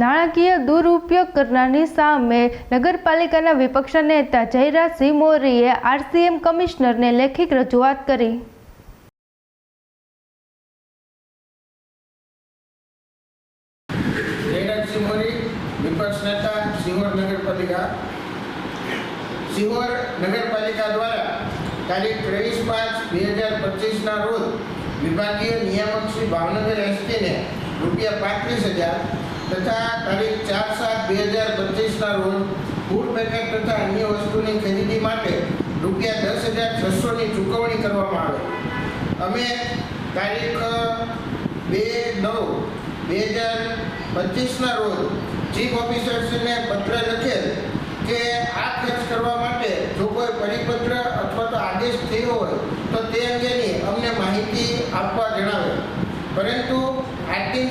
નાણાકીય દુરુપયોગ કરનારની સામે નગરપાલિકાના વિપક્ષ નેતા જયરાજ સિંહ મોરીએ આરસીએમ કમિશનરને લેખિત રજૂઆત કરી. સિહોર નગરપાલિકા. દ્વારા તારીખ ત્રેવીસ પાંચ બે હજાર પચીસના રોજ વિભાગીય નિયામક શ્રી ભાવનગર એસટીને રૂપિયા પાંત્રીસ હજાર તથા તારીખ ચાર સાત બે હજાર પચીસના રોજ ફૂડ પેકેટ તથા અન્ય વસ્તુની ખરીદી માટે રૂપિયા દસ હજાર છસોની ચૂકવણી કરવામાં આવે. અમે તારીખ બે નવ બે હજાર પચીસના રોજ ચીફ ઓફિસરશ્રીને પત્ર લખેલ કે આ ખર્ચ કરવા માટે જો કોઈ પરિપત્ર અથવા તો આદેશ થયો હોય તો તે અંગેની અમને માહિતી આપવા જણાવે પરંતુ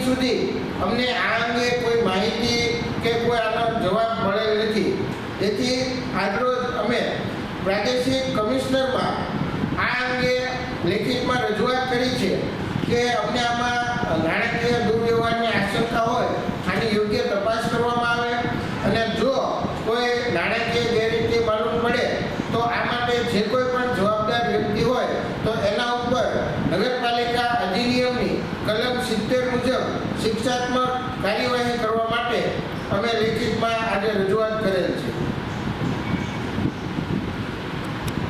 સુધી અમને આ અંગે કોઈ માહિતી કે કોઈ આનો જવાબ મળેલ નથી. તેથી આજરોજ અમે પ્રાદેશિક કમિશનરમાં આ અંગે લેખિતમાં રજૂઆત કરી છે કે અમને આમાં નાણાકીય દુર્વ્યવહારની આશંકા હોય, આની યોગ્ય તપાસ કરવામાં આવે અને જો કોઈ નાણાકીય ગેરરીતિ માલુમ પડે, તો આ માટે જે કોઈ પણ જવાબદાર વ્યક્તિ હોય, તો એના ઉપર નગરપાલિકા કલમ સિત્તેર મુજબ શિક્ષાત્મક કાર્યવાહી કરવા માટે અમે લેખિતમાં આજે રજૂઆત કરી